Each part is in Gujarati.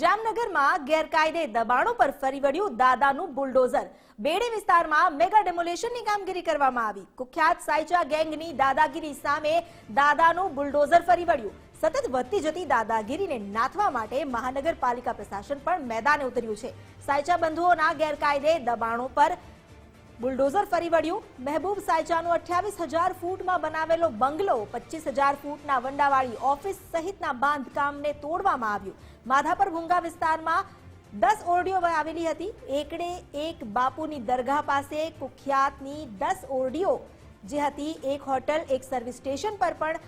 જામનગરમાં ગેરકાયદે દબાણો પર ફરી વળ્યું દાદાનું બુલડોઝર. બેડી વિસ્તારમાં મેગા ડેમોલેશનની કામગીરી કરવામાં આવી. કુખ્યાત સાયચા ગેંગની દાદાગીરી સામે દાદાનું બુલડોઝર ફરી વળ્યું. સતત વધતી જતી દાદાગીરીને નાથવા માટે મહાનગરપાલિકા પ્રશાસન પણ મેદાને ઉતર્યું છે. સાયચા બંધુઓના ગેરકાયદે દબાણો પર બુલડોઝર ફરી વળ્યું. મહેબૂબ સાયચાનો અઠ્યાવીસ હજાર ફૂટમાં બનાવેલો બંગલો પચીસ હજાર ફૂટના વંડાવાળી ઓફિસ સહિતના બાંધકામને તોડવામાં આવ્યું. માધાપર ભૂંગા વિસ્તારમાં દસ ઓરડીઓ આવેલી હતી. એકડે એક બાપુની દરગાહ પાસે કુખ્યાતની દસ ઓરડીઓ, જે હતી એક હોટલ, એક સર્વિસ સ્ટેશન પર પણ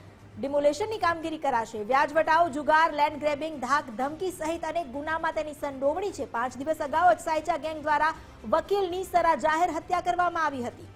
ડિમોલેશનની કામગીરી કરાશે. વ્યાજ જુગાર, લેન્ડ ગ્રેબિંગ, ધાક, ધમકી સહિત અનેક ગુનામાં તેની સંડોવણી છે. પાંચ દિવસ અગાઉ જ સાયચા ગેંગ દ્વારા વકીલની સરા જાહેર હત્યા કરવામાં આવી હતી.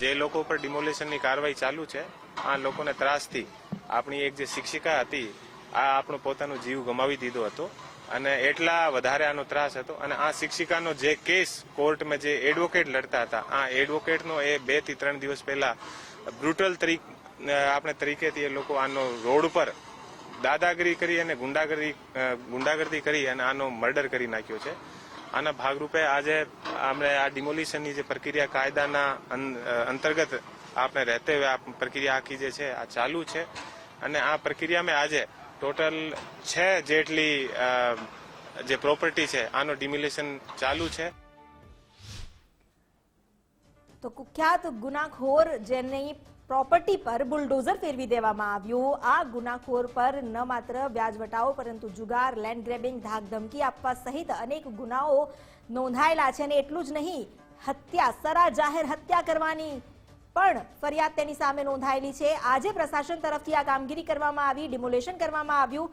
જે લોકો પર ડિમોલેશનની કાર્યવાહી ચાલુ છે, આ લોકોને ત્રાસથી આપણી એક જે શિક્ષિકા હતી, આ આપણો પોતાનો જીવ ગમાવી દીધો હતો. અને એટલા વધારે આનો ત્રાસ હતો. અને આ શિક્ષિકાનો જે કેસ કોર્ટમાં જે એડવોકેટ લડતા હતા, આ એડવોકેટનો એ બેથી ત્રણ દિવસ પહેલા બ્રુટલ તરીક આપણે તરીકેથી એ લોકો આનો રોડ પર દાદાગીરી કરી અને ગુંડાગીરી ગુંડાગર્દી કરી અને આનો મર્ડર કરી નાખ્યો છે. આના ભાગરૂપે આજે આપણે આ ડિમોલિશનની જે પ્રક્રિયા કાયદાના અંતર્ગત આપણે રહેતે હોય આ પ્રક્રિયા આખી જે છે, આ ચાલુ છે. અને આ પ્રક્રિયામાં આજે ટોટલ છ જેટલી જે પ્રોપર્ટી છે, આનો ડિમિલેશન ચાલુ છે. તો કુખ્યાત ગુનાખોર જેની પ્રોપર્ટી પર બુલડોઝર ફેરવી દેવામાં આવ્યું. આ ગુનાખોર પર ન માત્ર વ્યાજ વટાવો પરંતુ જુગાર લેન્ડ ગ્રેબિંગ ધાક ધમકી આપવા સહિત અનેક ગુનાઓ નોંધાયેલા છે અને એટલું જ નહીં, હત્યા, સરા જાહેર હત્યા કરવાની પણ ફરિયાદ તેની સામે નોંધાયેલી છે. આજે પ્રશાસન તરફથી આ કામગીરી કરવામાં આવી, ડિમોલેશન કરવામાં આવ્યું.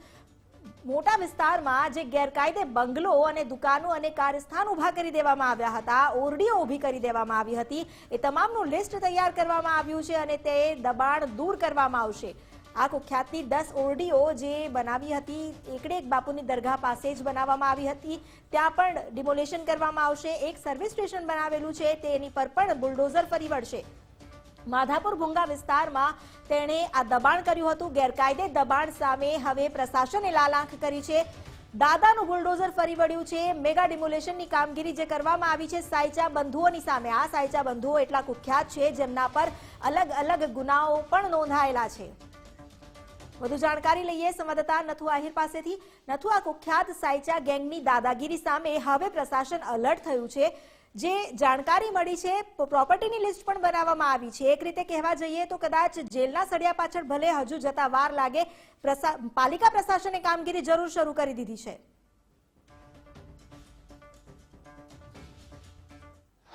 મોટા વિસ્તારમાં જે ગેરકાયદે બંગલો અને દુકાનો અને કારસ્થાન ઊભા કરી દેવામાં આવ્યા હતા, ઓરડીઓ ઊભી કરી દેવામાં આવી હતી. એ તમામનું લિસ્ટ તૈયાર કરવામાં આવ્યું છે અને તે દબાણ દૂર કરવામાં આવશે. આ કુખ્યાતની દસ ઓરડીઓ જે બનાવી હતી એકડે એક બાપુની દરગાહ પાસે જ બનાવવામાં આવી હતી. ત્યાં પણ ડિમોલેશન કરવામાં આવશે. એક સર્વિસ સ્ટેશન બનાવેલું છે. તેની પર પણ બુલડોઝર ફરી વળશે. માધાપુર ભૂંગા વિસ્તારમાં તેણે આ દબાણ કર્યું હતું. ગેરકાયદે દબાણ સામે હવે પ્રશાસને લાલાંખ કરી છે. દાદાનું બુલડોઝર ફરી વળ્યું છે. મેગા ડિમોલેશનની કામગીરી જે કરવામાં આવી છે, સાયચા બંધુઓની સામે. આ સાયચા બંધુઓ એટલા કુખ્યાત છે, જેમના પર અલગ અલગ ગુનાઓ પણ નોંધાયેલા છે. વધુ જાણકારી લઈએ સંવાદદાતા નથુ આહિર પાસેથી. નથુ, આ કુખ્યાત સાયચા ગેંગની દાદાગીરી સામે હવે પ્રશાસન અલર્ટ થયું છે. જે જાણકારી મળી છે પ્રોપર્ટીની લિસ્ટ પણ બનાવવામાં આવી છે. એક રીતે કહેવા જઈએ તો કદાચ જેલના સળિયા પાછળ ભલે હજુ જતા વાર લાગે પાલિકા પ્રશાસને કામગીરી જરૂર શરૂ કરી દીધી છે.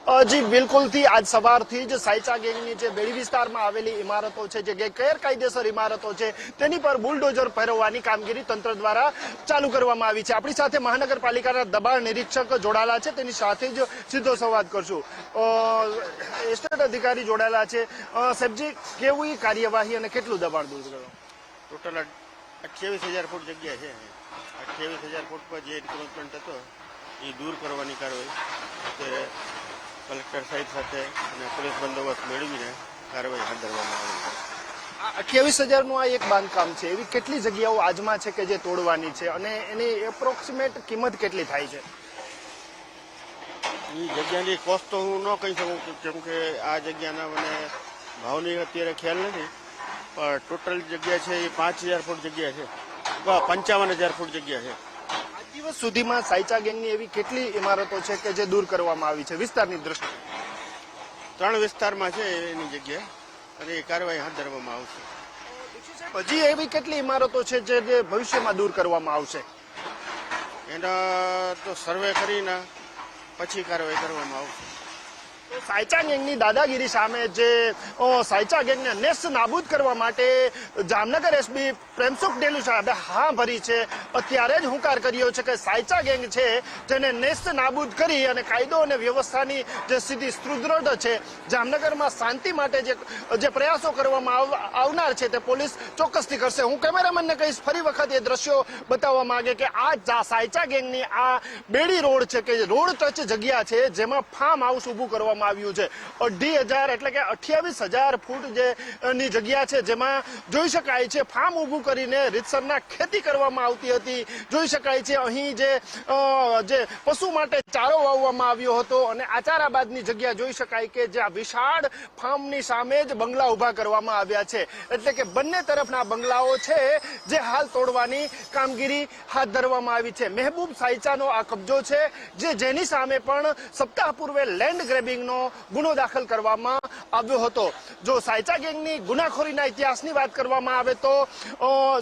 જી બિલકુલથી આજ સવારથી જ સાયચા ગેંગની જે બેડી વિસ્તારમાં આવેલી ઇમારતો છે, જે ગેરકાયદેસર ઇમારતો છે, તેની પર બુલડોઝર ફેરવવાની કામગીરી તંત્ર દ્વારા ચાલુ કરવામાં આવી છે. આપણી સાથે મહાનગરપાલિકાના દબાણ નિરીક્ષક જોડાયેલા છે. તેની સાથે જ સીધો સંવાદ કરશું. એસ્ટેટ અધિકારી જોડાયેલા છે. સાહેબજી, કેવી કાર્યવાહી અને કેટલું દબાણ દૂર કરો? ટોટલ અઠ્યાવીસ હજાર ફૂટ જગ્યા છે. અઠ્યાવીસ હજાર ફૂટ પર જે ઇન્ક્રોચમેન્ટ હતો એ દૂર કરવાની કાર્યવાહી. અત્યારે કલેક્ટર સાહેબ સાથે અને પોલીસ બંદોબસ્ત મેળવીને કાર્યવાહી હાથ ધરવામાં આવી છે. અઠ્યાવીસ હજારનું આ એક બાંધકામ છે. એવી કેટલી જગ્યાઓ આજમાં છે કે જે તોડવાની છે? અને એની એપ્રોક્સિમેટ કિંમત કેટલી થાય છે? એ જગ્યાની કોસ્ટ તો હું ન કહી શકું કેમ કે આ જગ્યાના મને ભાવની અત્યારે ખ્યાલ નથી. પણ ટોટલ જગ્યા છે એ પાંચ હજાર ફૂટ જગ્યા છે. પંચાવન હજાર ફૂટ જગ્યા છે. દિવસ સુધીમાં સાયચા ગેંગની એવી કેટલી ઇમારતો છે કે જે દૂર કરવામાં આવી છે? વિસ્તારની દ્રષ્ટિએ ત્રણ વિસ્તારમાં છે એની જગ્યાએ અને એ કાર્યવાહી હાથ ધરવામાં આવશે. હજી એવી કેટલી ઇમારતો છે જે ભવિષ્યમાં દૂર કરવામાં આવશે? એના તો સર્વે કરીને પછી કાર્યવાહી કરવામાં આવશે. સાયચા ગેંગની દાદાગીરી સામે જે સાયચા ગેંગને નેસ્ત નાબૂદ કરવા માટે જામનગર એસપી પ્રેમસુખ ડેલુ સાહેબે હા ભરી છે. અત્યારે જ હુંકાર કર્યો છે કે સાયચા ગેંગ છે જેને નેસ્ત નાબૂદ કરી અને કાયદો અને વ્યવસ્થાની જે સ્થિતિ સુદૃઢ છે, જામનગરમાં શાંતિ માટે જે પ્રયાસો કરવામાં આવનાર છે તે પોલીસ ચોક્કસથી કરશે. હું કેમેરામેનને કહીશ, ફરી વખત એ દ્રશ્યો બતાવવા માંગે કે આ સાયચા ગેંગની આ બેડી રોડ છે કે રોડ ટચ જગ્યા છે જેમાં ફાર્મ હાઉસ ઊભું કરવામાં કરવામાં આવ્યું છે. અઢી હજાર એટલે કે અઠ્યાવીસ હજાર ફૂટ જે ની જગ્યા છે, જેમાં જોઈ શકાય છે, ફાર્મ ઊભું કરીને રીતસરના ખેતી કરવામાં આવતી હતી. જોઈ શકાય છે, અહીં જે જે પશુ માટે ચારો વાવવામાં આવ્યો હતો અને આચારાબાદની જગ્યા જોઈ શકાય કે જ્યાં વિશાળ ફાર્મની સામે જ બંગલા ઊભા કરવામાં આવ્યા છે. એટલે કે બંને તરફના બંગલાઓ છે, જે હાલ તોડવાની કામગીરી હાથ ધરવામાં આવી છે. મહેબૂબ સાયચાનો આ કબજો છે, જે જેની સામે પણ સપ્તાહ પૂર્વે લેન્ડ ગ્રેબિંગનો ગુનો દાખલ કરવામાં આવ્યો હતો. જો સાયચા ગેંગની ગુનાખોરીના ઇતિહાસની વાત કરવામાં આવે તો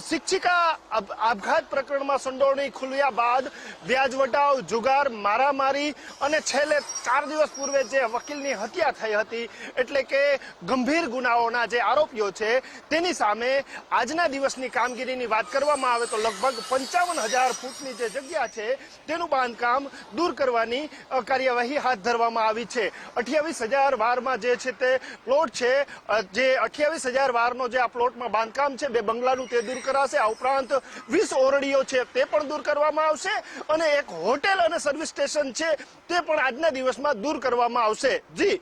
શિક્ષિકા આપઘાત પ્રકરણમાં સંડોવણી ખુલ્યા બાદ વ્યાજ વટાવ, જુગાર, મારામારી અને છેલ્લે ચાર દિવસ પૂર્વે જે વકીલની હત્યા થઈ હતી, એટલે કે ગંભીર ગુનાઓના જે આરોપીઓ છે, તેની સામે આજના દિવસની કામગીરીની વાત કરવામાં આવે તો લગભગ પંચાવન હજાર ફૂટની જે જગ્યા છે, તેનું બાંધકામ દૂર કરવાની કાર્યવાહી હાથ ધરવામાં આવી છે. અઠ્યાવીસ હજાર વારમાં જે છે તે પ્લોટ છે જે અઠ્યાવીસ હજાર વારનો જે આ પ્લોટમાં બાંધકામ છે, બે બંગલાનું તે દૂર કરાશે. આ ઉપરાંત વીસ ઓરડીઓ છે તે પણ દૂર કરવામાં આવશે અને એક હોટેલ અને સર્વિસ સ્ટેશન છે તે પણ આજના દિવસમાં દૂર કરવામાં આવશે. જી.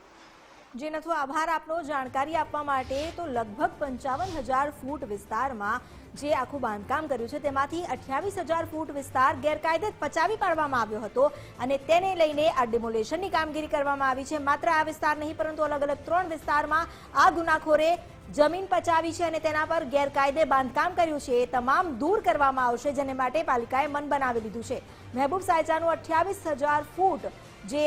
જે, નથુ, આભાર આપનો. જાણકારી આપવા માટે તો લગભગ પંચાવન હજાર ફૂટ વિસ્તારમાં જે આખું બાંધકામ કર્યું છે, તેમાંથી અઠ્યાવીસ હજાર ફૂટ વિસ્તાર ગેરકાયદે પચાવી પાડવામાં આવ્યો હતો અને તેને લઈને આ ડિમોલેશનની કામગીરી કરવામાં આવી છે. માત્ર આ વિસ્તાર નહીં, પરંતુ અલગ અલગ ત્રણ વિસ્તારમાં આ ગુનાખોરે જમીન પચાવી છે અને તેના પર ગેરકાયદે બાંધકામ કર્યું છે. એ તમામ દૂર કરવામાં આવશે, જેને માટે પાલિકાએ મન બનાવી લીધું છે. મહેબૂબ સાયચાનું અઠ્યાવીસ હજાર ફૂટ જે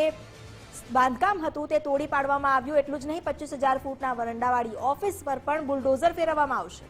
બાંધકામ હતું, તે તોડી પાડવામાં આવ્યું. એટલું જ નહીં, પચીસ હજાર ફૂટના વરંડાવાળી ઓફિસ પર પણ બુલડોઝર ફેરવવામાં આવશે.